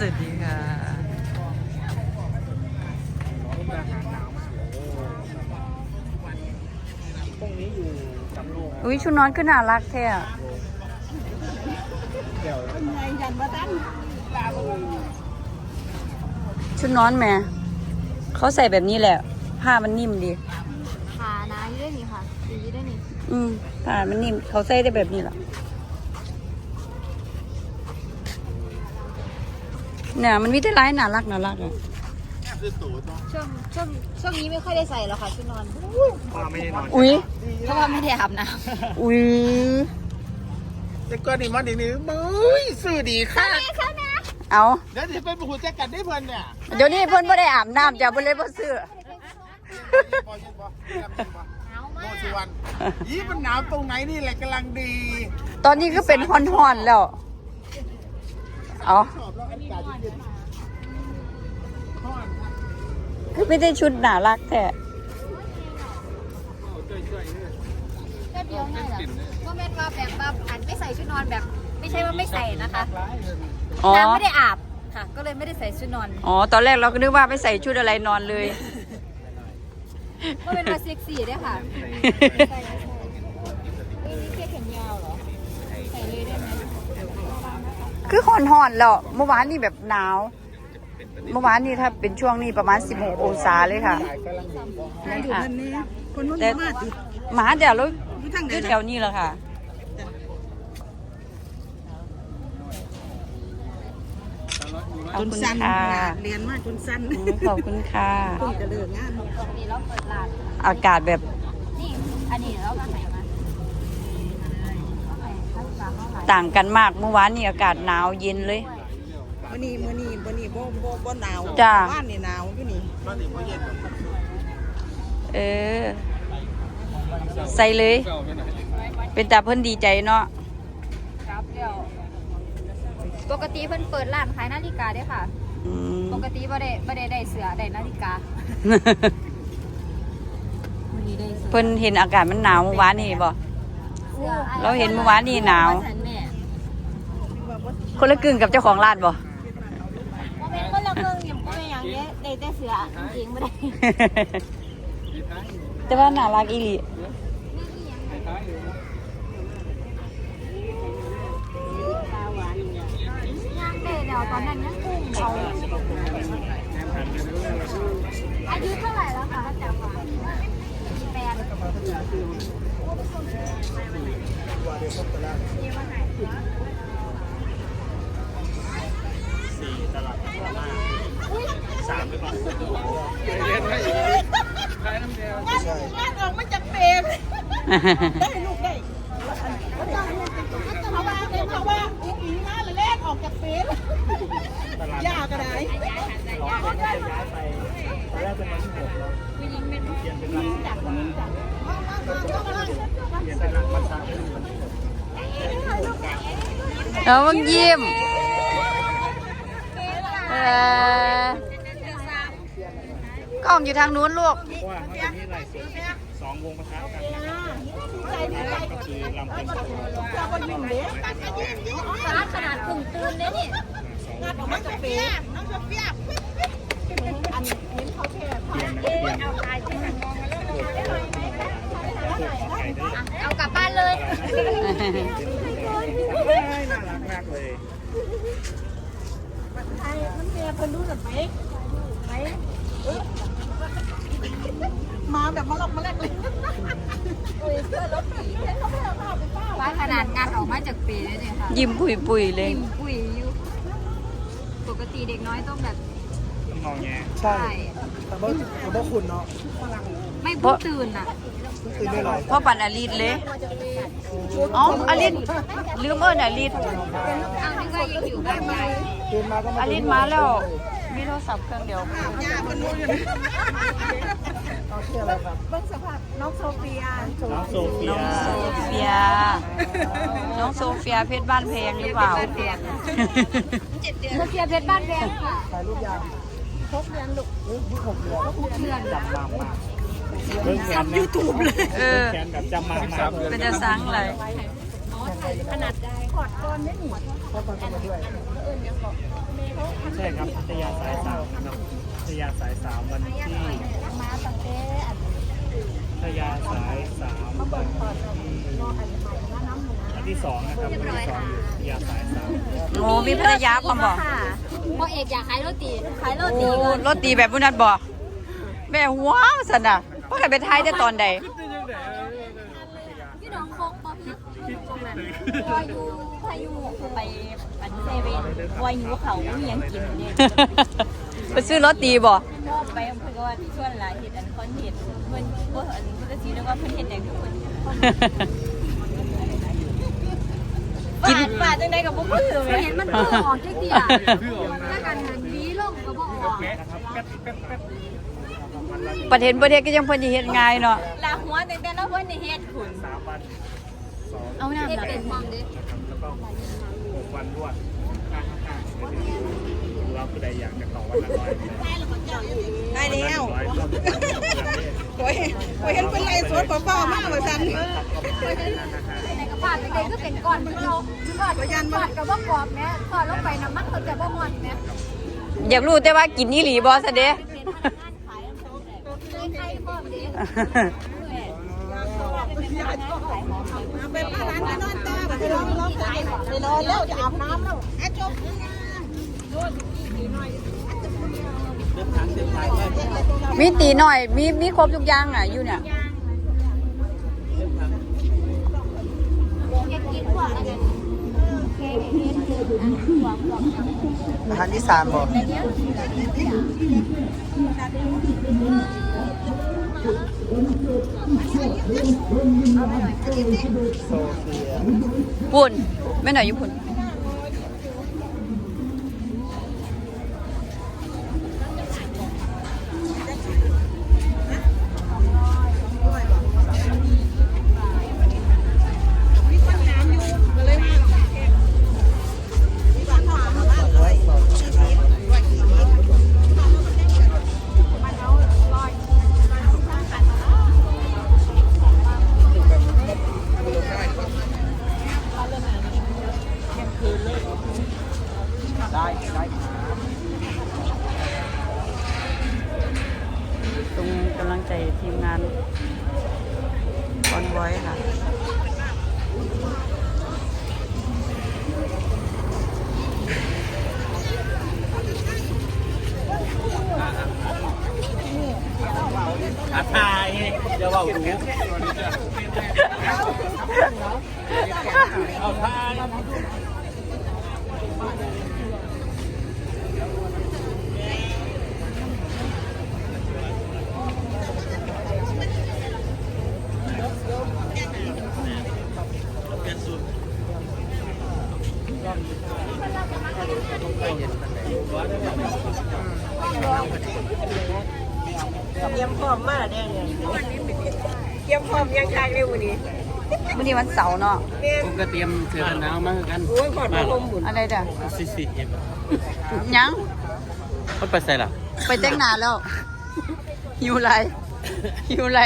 สวัสดีค่ะตรงนี้อยู่สำโรงอุ้ยชุดนอนก็น่ารักแท้อะเดี๋ยวชุดนอนแหม่เขาใส่แบบนี้แหละ ผ้ามันนิ่มดี ขานะยืดนี่ค่ะยืดได้นี่อืมผ้ามันนิ่มเขาใส่ได้แบบนี้แหละ เนี่ยมันมีแต่ร้ายน่ารักน่ารักอะช่วงช่วงช่วงนี้ไม่ค่อยได้ใส่แล้วค่ะชุดนอนมาไม่ได้นอนอุ้ยเพราะว่าไม่ได้อาบน้อุ้ยแต่ก่อนนี่มันดีนี่มึยสื่อดีค่ะเอาเดี๋ยวจะไปบุกแจกันได้เพื่อนเนี่ยเดี๋ยวนี้เพิ่นบ่ได้อาบน้ำจ้ะเพิ่นเลยบ่ซื้อพอยินปะโมสุวรรณยี่มันหนาวตรงไหนนี่แหละกำลังดี ตอนนี้ก็เป็นฮอนๆแล้ว เอาชอบแล้วอากาศเย็นๆข้อนคือไม่ได้ชุดน่ารักแท้ช่วยๆเนี่ยำแค่เดียวง่ายเหรอก็แม่นว่าแบบว่าอันไม่ใส่ชุดนอนแบบ ไม่ใช่ว่าไม่ใส่นะคะร้ายเลยอ๋อน้ำไม่ได้อาบค่ะ ก็เลยไม่ได้ใส่ชุดนอน อ๋อ ตอนแรกเราก็นึกว่าไปใส่ชุดอะไรนอนเลย ก็เป็นว่าเซ็กซี่ด้วยค่ะ คือห่อนห่อนๆแล้วเมื่อวานนี่แบบหนาว เมื่อวานนี่ถ้าเป็นช่วงนี้ประมาณ 16 องศาเลยค่ะถ่ายกำลังดีค่ะคนนู้นแต่มาติหมาเดี๋ยวรถอยู่ทางไหนอยู่แถวนี้แหละค่ะขอบจนคุณสั้นค่ะเรียนมาจนสั้นอืมขอบคุณค่ะเพิ่งจะเลิกงานนี่เราเปิดร้านอากาศแบบ นี่ อันนี้เราก็ใส่มาเอาใส่ข้าวสารเข้าไป ต่างกันมากเมื่อวานนี่อากาศหนาวเย็นเลยวันนี้มื้อนี้วันนี้บ่บ่บ่หนาวจ้ะบ้านนี่หนาวอยู่นี่ตอนนี้พอเย็นเออ ใส่เลย เป็นตาเพิ่นดีใจเนาะครับเดี๋ยวปกติเพิ่นเปิดร้านขายนาฬิกาเด้อค่ะ อืม ปกติบ่ได้บ่ได้ได้เสือได้นาฬิกาวันนี้ได้เสือเพิ่นเห็นอากาศมันหนาวเมื่อวานนี่บ่ เสือเราเห็นเมื่อวานนี่หนาวฉันแม่คนละกึ่งกับเจ้าของร้านบ่บ่แม่นคนละครึ่งยังบ่แม่นหยังเด้ได้แต่เสือจริงๆบ่ได้แต่ว่าน่ารักอีหลีย่างได้แล้วตอนนั้นยังกุ้งเขาอายุเท่าไหร่แล้วคะจำว่า แปดงานออกมาจากเปรมได้ลูกได้เพราะว่าเพราะว่าอีกอีงานแรกออกจากเปรมยากอะไรตอนแรกเป็นวันที่หกแล้วเปลี่ยนเป็นวันที่หกเปลี่ยน เป็นวันวันเสาร์เป็นวันที่หกแล้วมึงยิ้มเออกล้องอยู่ทางนู้นลูกว่าเขาจะมีหลายเสียงสองวงประทับกันก็คือลำเป็นสองเราก็ยิ้มเด้ฟ้าขนาดกึ่งตื่นเลยนี่งานออกมาจากเปรมน้องจะเปียกอันนี้เขาแค่เปลี่ยนเปลี่ยน เอากลับบ้านเลยน่ารักมากเลยไอ้มันเมียคนดูหน่อยไหมไหมมาแบบมาลอกมาแรกเลยฟ้าขนาดงานออกมาจากปีเลยเนี่ยค่ะยิ้มปุยปุยๆเลยยิ้มปุ๋ยอยู่ปกติเด็กน้อยต้องแบบงอแงใช่แต่ว่าแต่ว่าคุณเนาะไม่เพิ่งตื่นอะตื่นได้หรอ พ่อปันอลิศเลยอ๋ออลิศลืมเอิ้นอลิศเอานึกว่ายังอยู่บ้านยายตื่นมาก็อลิศมาแล้ว มีโทรศัพท์เครื่องเดียวยาคนนู้นอยู่นะเอาชื่ออะไรครับเบิ้งสภาพน้องโซเฟีย น้องโซเฟีย น้องโซเฟีย น้องโซเฟียเพชรบ้านเพลงหรือเปล่าเจ็ดเดือนเสียเพชรบ้านแพงค่ะถ่ายรูปยางหกเดือนลูกหกเดือนหกเดือนจำมาก มากจำยูทูบเลย เออ แขนแบบจำมากมากเป็นจะสังเลย ขนาดได้ขอดก้อนได้หนิพ่อตอนมาด้วยเอิญยังบอกเมย์เขาใช่ครับพัทยาสายสามนะครับพัทยาสายสามวันที่มาตั้งแต่อันพัทยาสายสามวันที่วันที่สองนะครับวันที่สองอยู่พัทยาสายสามโอ้มีภรรยาความบอกค่ะพ่อเอกอยากขายโรตีขายโรโอ้ตีก่อนรถตีแบบบุนัดบอกแม่ว้าวสันน่ะ พ่อเคยไปไทยได้ตอนใดพี่น้องโคกบ่พี่พออยู่พายุไปอันเซเว่นวายุเขามีหยังกินเนี่ยไปซื้อรถตีบ่ชอบไปอำเภอว่าที่ชวนหลายเห็ดอันคอนเห็ดเพิ่นบ่อันพุทธศรีแล้วก็เพิ่นเห็ดอย่างทุกคนกินปาดจังไดกับบ่มือเห็นมันเพิ่งออกจังซี่อะถ้ากันหันวีลงก็บ่ออก ประเทศประเทศก็ยังเพิ่นสิเฮ็ดง่ายเนาะลาหัวตั้งแต่เราเพิ่นได้เฮ็ดคุณสามวันสองเอาน้ำเป็นมองดินะครับแล้วก็หกวันรวดห้าห้าห้าเราคือใดอยากจะต่อวันละร้อยได้แล้วร้อยรอบโอ้ยโอ้ยเห็นเป็นไรสดเปล่าๆมากกว่าฉันในกระพาดจังไดก็เป็นก้อนมันเราทอดยันทอดก็บ่กรอบแม่ทอดลงไปน้ำมันก็จะบ่มันแม่ อยากรู้แต่ว่ากินอีหลีบ่ซะเด้เป็นพนักงานขายเคยใครพร้อมดิเป็นป้าร้านก็นอนต่อแบบที่เราเราขายไปนอนแล้วจะอาบน้ำแล้วอะจบมีตีหน่อย มีมีครบทุกอย่างอะอยู่เนี่ยอย อาหารอีสานบอกปุ่นแม่หน่อยอยู่ปุ่น อนไว้ค่ะอาทายเดี๋ยวว่ารู้เอาทาย เตรียมพร้อมมากเนี่ยเตรียมพร้อมยังทางเร็ววันนี้วันนี้วันเสาร์เนาะผมก็เตรียมเสื้อกันหนาวมาคือกันโอ้ยพอดมาลมหมุนอะไรเด้อสิสิเอ็มยังมันไปใส่ล่ะไปแต่งหน้าแล้วหิวไรหิวไร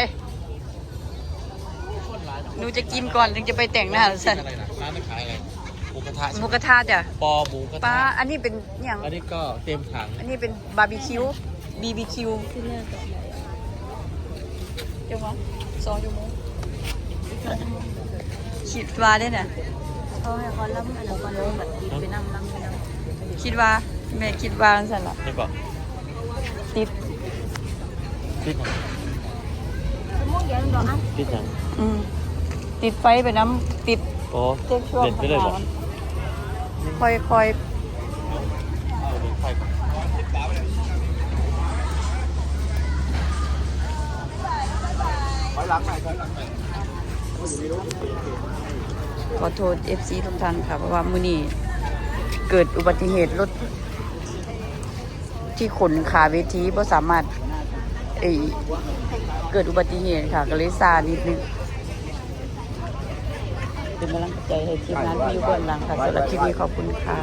หนูจะกินก่อนถึงจะไปแต่งหน้าสันอะไรนะร้านขายอะไร หมูกระทะหมูกระทะจ้ะปอหมูกระป้าทะอันนี้เป็นอย่างอันนี้ก็เต็มถังอันนี้เป็นบาร์บีคิวบีบีคิวเดี๋ยวมั้งสองชั่วโมงคิดว่าได้น่ะเขาให้เขาล้ำอันนั้นก่อนแบบไปนั่งล้ำไปนั่งคิดว่าแม่คิดว่าสั่นละนี่บอกติดติดหนังชั่วโมงเดียวมันบอกอะติดหนังอืมติดไฟไปน้ำติดโอ้เจ็ช่วงเด็ดไปเลยบอกค่อย ค่อยไฟก่อยขอโทษ FC ทุกท่านค่ะ เพราะว่ามื้อนี้เกิดอุบัติเหตุรถที่ขนขาเวทีบ่สามารถเเกิดอุบัติเหตุค่ะก็เลยซานิดนึง เป็นกำลังใจให้ทีมงานที่อยู่เบื้องหลังค่ะสำหรับคลิปนี้ขอบคุณค่ะ